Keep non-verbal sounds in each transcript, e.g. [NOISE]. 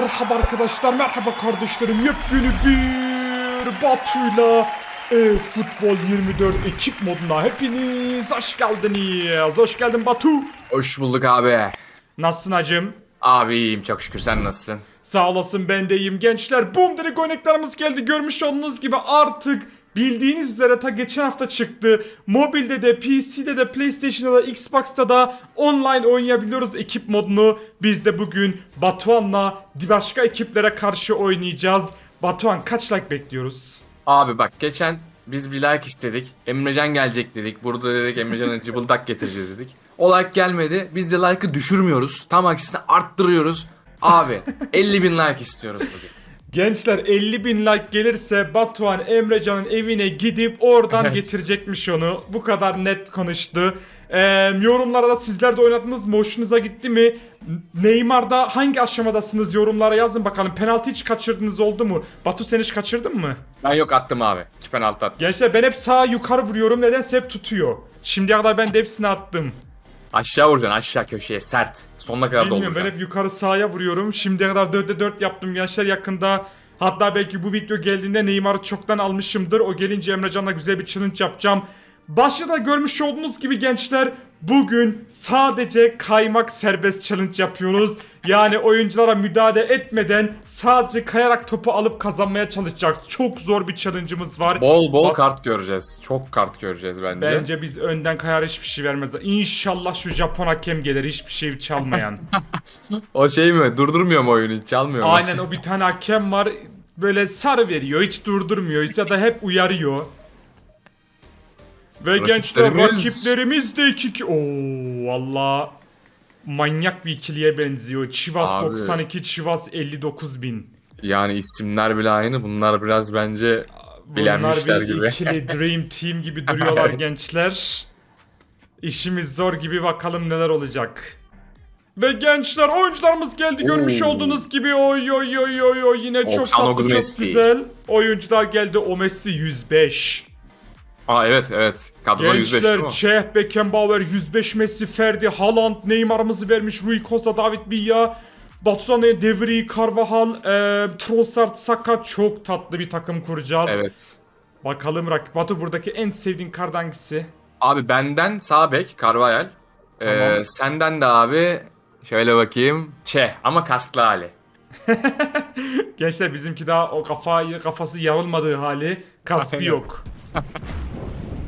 Merhaba arkadaşlar, merhaba kardeşlerim. Yepyeni bir Batu'yla e, Futbol 24 ekip moduna hepiniz hoş geldiniz. Hoş geldin Batu. Hoş bulduk abi. Nasılsın hacım? Abi iyiyim çok şükür sen nasılsın? Sağ olasın ben de iyiyim gençler. Boom direkt oynaklarımız geldi. Görmüş olduğunuz gibi artık bildiğiniz üzere ta geçen hafta çıktı. Mobilde de, PC'de de, PlayStation'da da, Xbox'ta da online oynayabiliyoruz ekip modunu. Biz de bugün Batuhan'la başka ekiplere karşı oynayacağız. Batuhan kaç like bekliyoruz? Abi bak geçen biz bir like istedik. Emrecan gelecek dedik. Burada dedik Emrecan'a cıbıldak getireceğiz dedik. O like gelmedi. Biz de like'ı düşürmüyoruz. Tam aksine arttırıyoruz. Abi 50 bin like istiyoruz bugün. Gençler 50 bin like gelirse Batuhan Emrecan'ın evine gidip oradan Evet. getirecekmiş onu. Bu kadar net konuştu. Ee, yorumlara da sizler de oynadınız mı? Hoşunuza gitti mi? Neymar'da hangi aşamadasınız yorumlara yazın bakalım. Penaltı hiç kaçırdınız oldu mu? Batu sen hiç kaçırdın mı? Ben yok attım abi. İki penaltı attım. Gençler ben hep sağa yukarı vuruyorum. Nedense hep tutuyor. Şimdiye kadar ben de hepsini attım. Aşağı vuracaksın aşağı köşeye sert. Sonuna kadar Bilmiyorum ben dolduracaksın. hep yukarı sağa vuruyorum. Şimdiye kadar 4'te 4 yaptım gençler yakında. Hatta belki bu video geldiğinde Neymar'ı çoktan almışımdır. O gelince Emrecan'la güzel bir challenge yapacağım. Başta da görmüş olduğunuz gibi gençler bugün sadece kaymak serbest challenge yapıyoruz. Yani oyunculara müdahale etmeden sadece kayarak topu alıp kazanmaya çalışacağız. Çok zor bir challenge'ımız var. Bol bol Bak- kart göreceğiz. Çok kart göreceğiz bence. Bence biz önden kayar hiçbir şey vermezler. İnşallah şu Japon hakem gelir hiçbir şey çalmayan. [LAUGHS] O şey mi? Durdurmuyor mu oyunu? Hiç çalmıyor mu? Aynen o bir tane hakem var böyle sarı veriyor hiç durdurmuyor ya da hep uyarıyor. Ve gençler Rakiplerimiz- rakiplerimiz de iki ki Oo valla manyak bir ikiliye benziyor. Chivas Abi. 92 Chivas 59 bin. Yani isimler bile aynı. Bunlar biraz bence bilenmişler Bunlar bir gibi. ikili [LAUGHS] dream team gibi duruyorlar Evet. gençler. İşimiz zor gibi bakalım neler olacak. Ve gençler oyuncularımız geldi görmüş Oo. olduğunuz gibi oy oy oy oy oy yine çok 99 tatlı çok Messi. güzel. Oyuncular geldi o Messi 105. Aa evet evet. Kadro 105 değil Gençler mi? Çeh, Beckenbauer 105 Messi, Ferdi, Haaland, Neymar'ımızı vermiş, Rui Costa, David Villa, Batuhan Devri, Carvajal, e, Trossard, Saka çok tatlı bir takım kuracağız. Evet. Bakalım rakip Batu buradaki en sevdiğin kart hangisi? Abi benden sağ bek Carvajal. Ee, Tamam. senden de abi şöyle bakayım. Çeh ama kasklı hali. [LAUGHS] Gençler bizimki daha o kafayı kafası yarılmadığı hali kaskı Aynen. yok. [LAUGHS]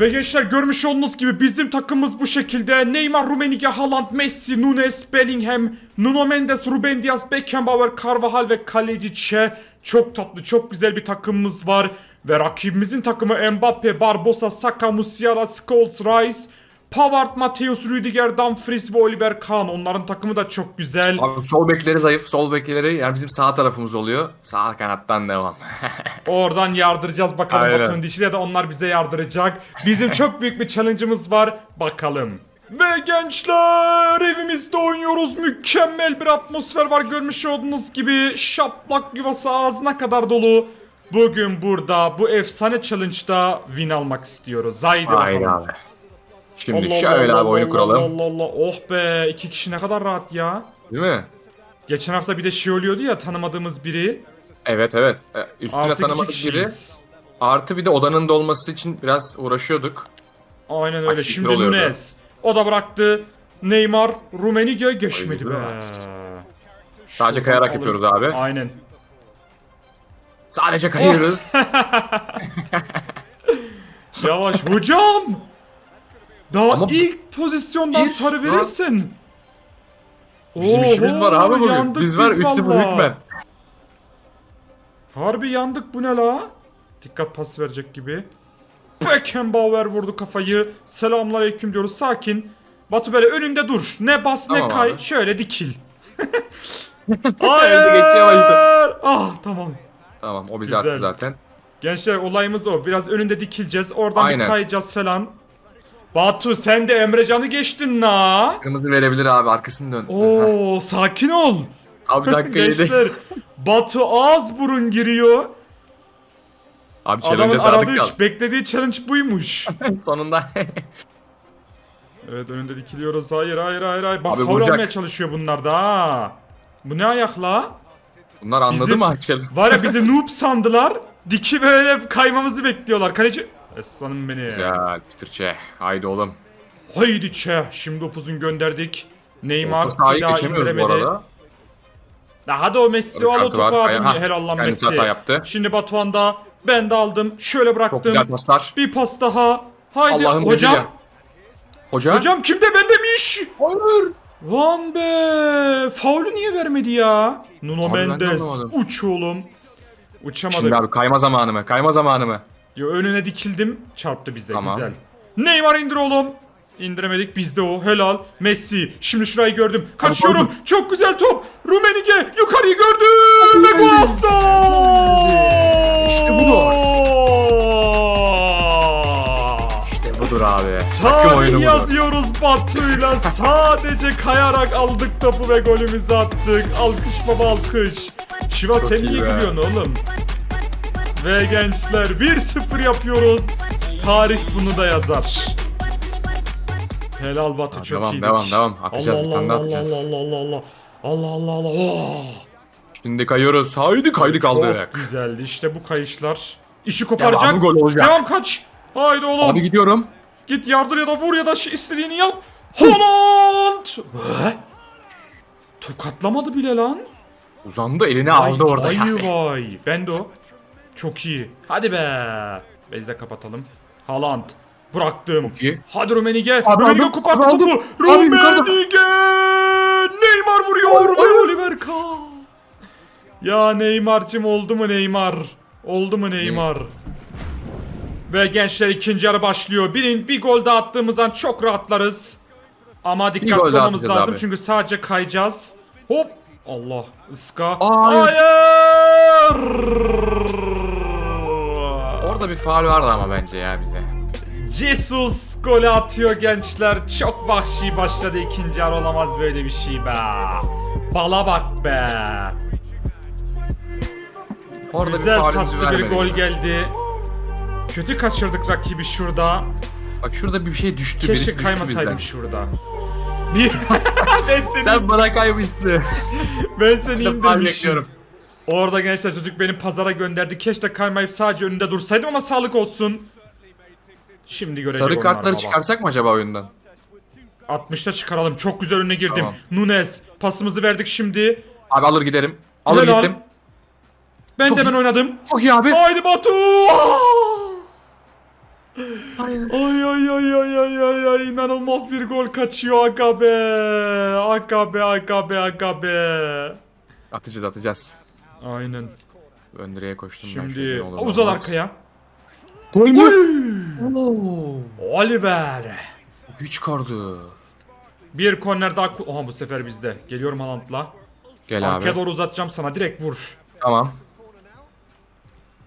Ve gençler görmüş olduğunuz gibi bizim takımımız bu şekilde. Neymar, Rummenigge, Haaland, Messi, Nunes, Bellingham, Nuno Mendes, Ruben Dias, Beckenbauer, Carvajal ve kaleci. Çok tatlı, çok güzel bir takımımız var. Ve rakibimizin takımı Mbappe, Barbosa, Saka, Musiala, Scholes, Rice, Pavard, Mateus, Rüdiger, Dumfries ve Oliver Kahn. Onların takımı da çok güzel. Abi sol bekleri zayıf. Sol bekleri yani bizim sağ tarafımız oluyor. Sağ kanattan devam. [LAUGHS] Oradan yardıracağız bakalım Aynen. bakın dişli ya da onlar bize yardıracak. Bizim çok büyük bir challenge'ımız var. Bakalım. Ve gençler evimizde oynuyoruz. Mükemmel bir atmosfer var görmüş olduğunuz gibi. Şaplak yuvası ağzına kadar dolu. Bugün burada bu efsane challenge'da win almak istiyoruz. Haydi Aynen bakalım. abi. Şimdi Allah şöyle Allah abi oyunu Allah kuralım. Allah Allah oh be iki kişi ne kadar rahat ya. Değil mi? Geçen hafta bir de şey oluyordu ya tanımadığımız biri. Evet evet. Ee, Üstüne Artık iki tanımadık biri. kişiyiz. Artı bir de odanın dolması için biraz uğraşıyorduk. Aynen öyle. Aksilikler Şimdi oluyordu. Nunes. O da bıraktı. Neymar Rumenige geçmedi be. Sadece Şuradan kayarak alın. yapıyoruz abi. Aynen. Sadece kayıyoruz. [LAUGHS] Yavaş hocam. Daha Ama ilk pozisyondan bir- sarı verirsin. Bizim işimiz var abi bugün. yandık Biz var biz üçlü valla. hükmen. Harbi yandık bu ne la? Dikkat pas verecek gibi. Beckenbauer vurdu kafayı. Selamünaleyküm diyoruz. Sakin. Batu böyle önünde dur. Ne bas ne Tamam kay. abi. Şöyle dikil. [LAUGHS] Hayır. geçiyor işte. Ah tamam. Tamam o bizi Güzel. attı zaten. Gençler olayımız o. Biraz önünde dikileceğiz. Oradan bir Aynen. kayacağız falan. Batu sen de Emrecan'ı geçtin la. Kırmızı verebilir abi arkasını dön. Oo sakin ol. abi dakika yedi. Gençler Batu ağız burun giriyor. Abi Adamın challenge'a sadık aradığı, kal. beklediği challenge buymuş. [LAUGHS] Sonunda. evet önünde dikiliyoruz. Hayır hayır hayır hayır. Bak Abi faul vuracak. almaya çalışıyor bunlar da ha. Bu ne ayak la? Bunlar anladı Bizim- mı Hakel? Var ya bizi [LAUGHS] noob sandılar. Diki böyle kaymamızı bekliyorlar. Kaleci... Aslanım beni. Güzel Peterçe. Haydi oğlum. Haydi çe. Şimdi upuzun gönderdik. Neymar bir daha indiremedi. Ya hadi o Messi al o var. topu Kaya- abi. Ha, Helal lan Messi. hata yaptı. Şimdi Batuhan'da ben de aldım. Şöyle bıraktım. Çok güzel paslar. Bir pas daha. Haydi Allah'ım hocam. Brezilya. Hoca. Hocam kimde bendemiş? Hayır. Van be. Faulü niye vermedi ya? Nuno Abi Mendes. Uç oğlum. Uçamadık. Şimdi abi kayma zamanı mı? Kayma zamanı mı? Yo, önüne dikildim. Çarptı bize. Tamam. Güzel. Neymar indir oğlum. İndiremedik bizde o. Helal. Messi. Şimdi şurayı gördüm. Kaçıyorum. aldım. Çok güzel top. Rumenige yukarıyı gördüm. Ve Guasso. İşte budur. İşte budur abi. Takım oyunu Tarih budur. yazıyoruz Batu'yla. Sadece kayarak aldık topu ve golümüzü attık. Alkış baba alkış. Çiva sen iyi niye be. gülüyorsun oğlum? Ve gençler 1-0 yapıyoruz. Tarih bunu da yazar. Helal Batu Ha, çok devam, iyiydik. devam, devam. Atacağız, Allah bir tane Allah daha atacağız. Allah Allah Allah. Allah Allah Allah. Oh. Şimdi kayıyoruz. Haydi kaydık aldık. Çok güzeldi. İşte bu kayışlar. İşi koparacak. Devamı gol olacak. Devam kaç. Haydi oğlum. Abi gidiyorum. Git yardır ya da vur ya da şey istediğini yap. Haaland! Be! Tokatlamadı bile lan. Uzandı elini aldı orada Vay yani. vay. Ben de o. Çok iyi. Hadi be. Bezle kapatalım. Haaland. Bıraktım. Çok iyi. Hadi Rumenige. Abi Rumenige aldım. topu. Rumenige. Neymar vuruyor. Ve Oliver Kahn. Ya Neymar'cım oldu mu Neymar? Oldu mu Neymar? Ve gençler ikinci yarı başlıyor. Bir, bir gol daha attığımız an çok rahatlarız. Ama dikkatli olmamız lazım abi. çünkü sadece kayacağız. Hop! Allah! Iska. Ay. Hayır! Orada bir faal vardı ama bence ya bize. Jesus golü atıyor gençler. Çok vahşi başladı ikinci yarı olamaz böyle bir şey be. Bala bak be. Orada Güzel bir tatlı bir gol ya. geldi. Kötü kaçırdık rakibi şurada. Bak şurada bir şey düştü. Keşke düştü kaymasaydım bizden. şurada. Bir [LAUGHS] ben seni Sen bana kaymışsın. ben seni indirmişim. Orada gençler çocuk beni pazara gönderdi. Keşke kaymayıp sadece önünde dursaydım ama sağlık olsun. Şimdi görecek Sarı onlar kartları baba. çıkarsak mı acaba oyundan? 60'ta çıkaralım. Çok güzel önüne girdim. Tamam. Nunes pasımızı verdik şimdi. Abi alır giderim. Alır Helal. gittim. Ben Çok de iyi. oynadım. Çok iyi abi. Haydi Batu! Ay ay ay ay ay ay ay inanılmaz bir gol kaçıyor aga be. Aga be aga be aga be. Atacağız atacağız. Aynen. Ön direğe koştum ben. Şimdi şöyle, ne olur uzal olmaz. arkaya. Gol mü? Oliver. Güç çıkardı. Bir korner daha. ku- Oha bu sefer bizde. Geliyorum Haaland'la. Gel Arkaya abi. doğru uzatacağım sana. Direkt vur. Tamam.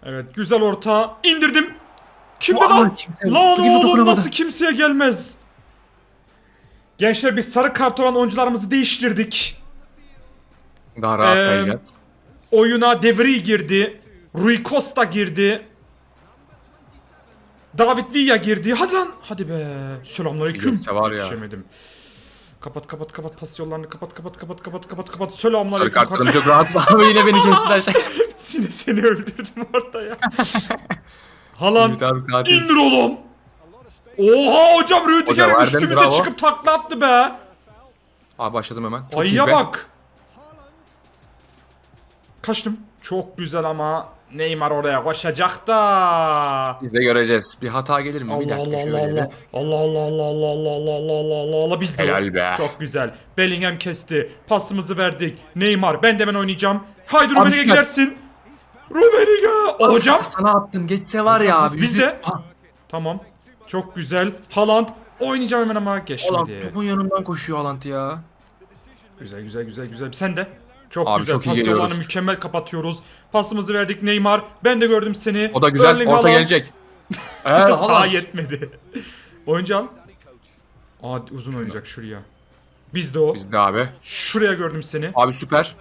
Evet güzel orta. İndirdim. Kimde Aman, lan? Lan oğlum nasıl kimseye gelmez. Gençler biz sarı kart olan oyuncularımızı değiştirdik. Daha rahat Ee, kayacağız. Oyuna Devri girdi. Rui Costa girdi. David Villa girdi. Hadi lan. Hadi be. Selamünaleyküm. Gelse var ya. Yetişemedim. Kapat kapat kapat pas yollarını kapat kapat kapat kapat kapat kapat. Sarı Selamünaleyküm. kartlarım çok rahat. Abi yine beni kestiler. [LAUGHS] Seni seni öldürdüm orada ya. [LAUGHS] Halan Ümit abi katil. indir oğlum. Oha hocam Hocam, Rüdiger Erdem üstümüze bravo. çıkıp takla attı be. Abi başladım hemen. Çok Ayıya iyiyiz be. bak. Kaçtım. Çok güzel ama Neymar oraya koşacak da. Biz de göreceğiz. Bir hata gelir mi? bir Allah dakika Allah Allah şöyle bir. Allah Allah Allah Allah Allah Allah Allah Allah Allah Allah biz de Helal be. çok güzel. Bellingham kesti. Pasımızı verdik. Neymar ben de hemen oynayacağım. Haydi Rummenigge süper. gidersin. Rummenigge. Hocam. Sana attım. Geçse var ya abi. Biz de. Ha, Tamam. Çok güzel. Haaland oynayacağım hemen ama Haaland geçmedi. topun yanından koşuyor Haaland ya. Güzel güzel güzel güzel. Sen de. Çok Abi güzel. çok iyi Pas geliyoruz. yollarını mükemmel kapatıyoruz. Pasımızı verdik Neymar. Ben de gördüm seni. O da güzel. Erling Orta Haaland. gelecek. [LAUGHS] Ee, Sağ Haaland. yetmedi. [LAUGHS] Oyuncu al. Aa uzun oynayacak şuraya. Biz de o. Bizde abi. Şuraya gördüm seni. Abi süper.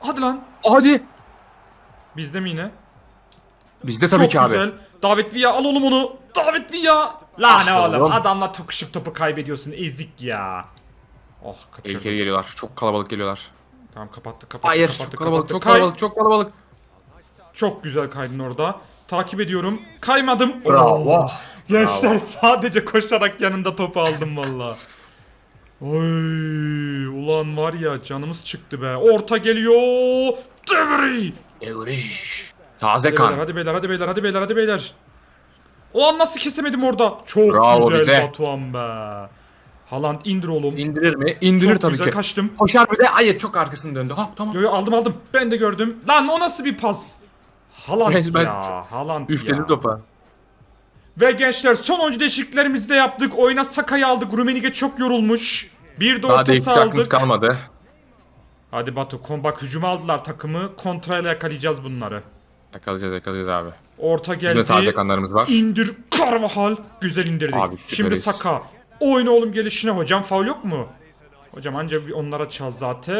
Hadi lan. Hadi. Bizde mi yine? Bizde tabii Çok ki abi. güzel. David Villa al oğlum onu. David Villa. La ne Ah oğlum. oğlum. Adamla tokuşup topu kaybediyorsun. Ezik ya. Oh kaçırdım. Tehlikeli geliyorlar. Çok kalabalık geliyorlar. Tamam kapattık kapattık Hayır. kapattık Çok kalabalık, kapattık. çok Kay. kalabalık, çok kalabalık. Çok güzel kaydın orada. Takip ediyorum. Kaymadım. Bravo. Oo. Gençler sadece koşarak yanında topu aldım valla. Oy ulan var ya canımız çıktı be. Orta geliyor. Devri. Elriş. Taze Hadi beyler, kan. hadi beyler, hadi beyler, hadi beyler, hadi beyler. Ulan nasıl kesemedim orada? Çok Bravo güzel bize. Batuhan be. Haaland indir oğlum. İndirir mi? İndirir Çok tabii güzel ki. kaçtım. Koşar bir de hayır çok arkasını döndü. Ha tamam. Yo yo aldım aldım. Ben de gördüm. Lan o nasıl bir pas? Haaland Resmen ya. Haaland Üfledi ya. topa. Ve gençler son oyuncu değişikliklerimizi de yaptık. Oyuna Saka'yı aldık. Rumenige çok yorulmuş. Bir de Daha orta saha aldık. kalmadı. Hadi Batu kon bak hücuma aldılar takımı. Kontrayla yakalayacağız bunları. Yakalayacağız yakalayacağız abi. Orta geldi. taze kanlarımız var. İndir Carvajal. Güzel indirdik. Abi Şimdi. Saka. Oyna oğlum gelişine hocam faul yok mu? Hocam anca bir onlara çal zaten.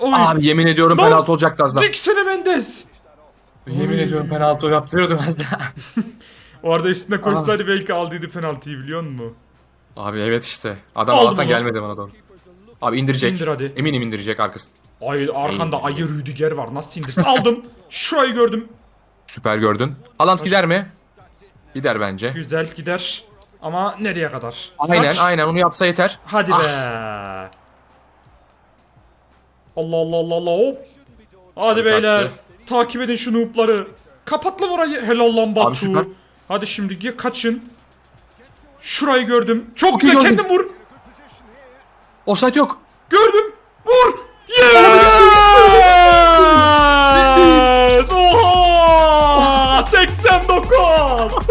Oy. Abi yemin ediyorum Lan! penaltı olacaktı az daha. Diksene Mendes. Yemin ediyorum penaltı yaptırıyordum az daha. Orada üstüne koşsaydı belki aldıydı penaltıyı biliyor musun? Abi evet işte. Adam Aldım Allah'tan onu. gelmedi bana doğru. Abi indirecek. İndir hadi. Eminim indirecek arkasını. Ay arkanda ayı Rüdiger var. Nasıl indirsin? Aldım. [LAUGHS] Şurayı gördüm. Süper gördün. Haaland gider mi? Gider bence. Güzel gider. Ama nereye kadar? Aynen Kaç? aynen onu yapsa yeter. Hadi Ah. be. Allah Allah Allah Allah hop. Hadi Çok beyler. tatlı. Takip edin şu noob'ları. Kapat lan orayı. Helal lan Batu. Hadi şimdi kaçın. Şurayı gördüm. Çok, Çok güzel kendin vur. Offside yok. Gördüm. Vur. Yes! Oha! 89!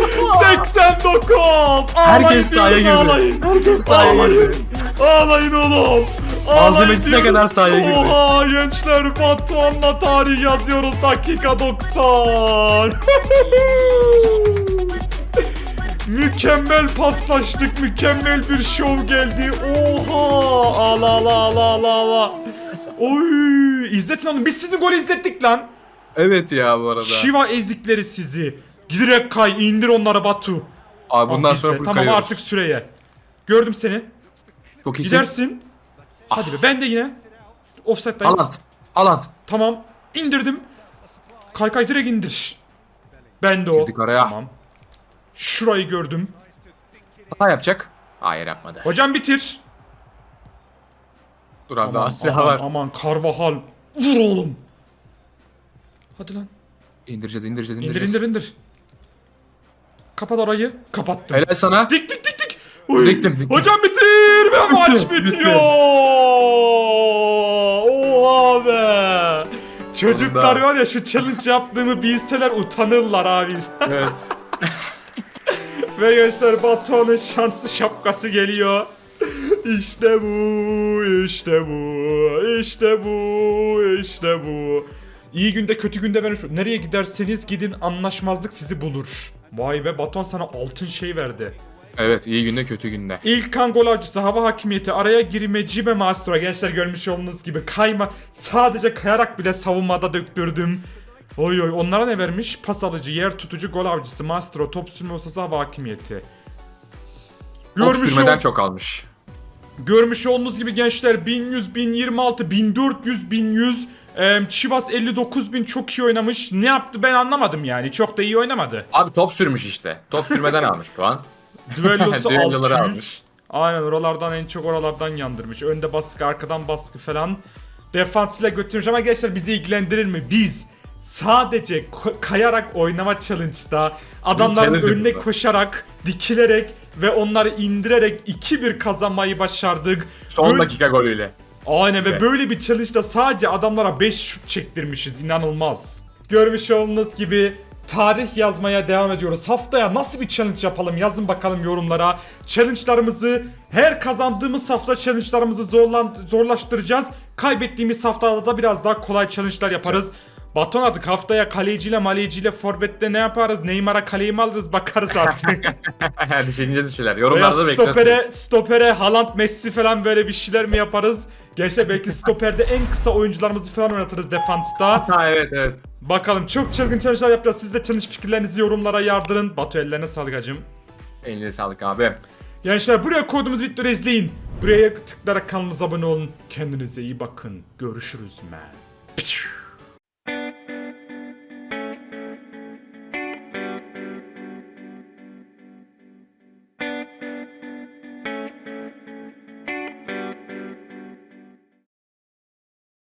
89! Ağlayın Herkes sahaya girdi. Ağlayın. Herkes sahaya girdi. Ağlayın oğlum. Ağlayın Malzemesine kadar sahaya girdi. Oha gençler Batuhan'la tarih yazıyoruz dakika 90. [LAUGHS] Mükemmel paslaştık, mükemmel bir şov geldi. Oha! Ala ala ala ala ala. Oy! İzletin oğlum. Biz sizin golü izlettik lan. Evet ya bu arada. Şiva ezikleri sizi. Giderek kay, indir onları Batu. Abi bundan Al sonra bizde. full Tamam kayıyoruz. artık süreye. Gördüm seni. Çok iyisin. Gidersin. Hadi be ben de yine. Offside'dayım. Haaland. Haaland. Tamam. indirdim. Kay kay direkt indir. Ben de o. Girdik araya. Tamam. Şurayı gördüm. Hata yapacak. Hayır yapmadı. Hocam bitir. Dur abi daha Aman, silah aman, var. aman Carvajal. Vur oğlum. Hadi lan. İndireceğiz indireceğiz İndir indireceğiz. indir indir. Kapat orayı. Kapattım. Helal sana. Dik dik dik dik. Uy. Diktim, diktim. Hocam bitir ve [LAUGHS] maç bitiyor. Oha be. Çocuklar var ya şu challenge yaptığımı bilseler utanırlar abi. [LAUGHS] evet. Ve gençler Batuhan'ın şanslı şapkası geliyor. İşte bu, işte bu, işte bu, işte bu. İyi günde kötü günde vermiş. Nereye giderseniz gidin anlaşmazlık sizi bulur. Vay be Batuhan sana altın şey verdi. Evet iyi günde kötü günde. İlk kan gol avcısı hava hakimiyeti araya girmeci ve maestro gençler görmüş olduğunuz gibi kayma sadece kayarak bile savunmada döktürdüm. Oy oy onlara ne vermiş? Pas alıcı, yer tutucu, gol avcısı, maestro, top sürme ustası, hava hakimiyeti. Top Görmüş, sürmeden ol- çok almış. Görmüş olduğunuz gibi gençler 1100, 1026, 1400, 1100 Eee Chivas 59.000 çok iyi oynamış. Ne yaptı ben anlamadım yani. Çok da iyi oynamadı. Abi top sürmüş işte. Top sürmeden almış puan. [LAUGHS] Düellosu Düelloları 600. almış. Aynen oralardan en çok oralardan yandırmış. Önde baskı, arkadan baskı falan. Defansıyla götürmüş ama gençler bizi ilgilendirir mi? Biz sadece kayarak oynama challenge'da adamların önüne koşarak, dikilerek ve onları indirerek 2-1 kazanmayı başardık. Son Böyle- dakika golüyle. Aynen ve Evet. böyle bir challenge'da sadece adamlara 5 şut çektirmişiz. inanılmaz. Görmüş olduğunuz gibi tarih yazmaya devam ediyoruz. Haftaya nasıl bir challenge yapalım yazın bakalım yorumlara. Challenge'larımızı her kazandığımız hafta challenge'larımızı zorlan zorlaştıracağız. Kaybettiğimiz haftalarda da biraz daha kolay challenge'lar yaparız. Baton artık haftaya kaleciyle maleciyle forvette ne yaparız? Neymar'a kaleyi mi alırız bakarız artık. [LAUGHS] [LAUGHS] Düşüneceğiz bir şeyler. Veya Yorumlarda bekliyoruz. stopere, stopere Haaland, Messi falan böyle bir şeyler mi yaparız? Gençler belki stoperde en kısa oyuncularımızı falan oynatırız defansta. [LAUGHS] Ha evet evet. Bakalım çok çılgın challenge'lar yapacağız. Siz de challenge fikirlerinizi yorumlara yardırın. Batu ellerine sağlık hacım. Eline sağlık abi. Gençler buraya koyduğumuz videoları izleyin. Buraya tıklayarak kanalımıza abone olun. Kendinize iyi bakın. Görüşürüz man.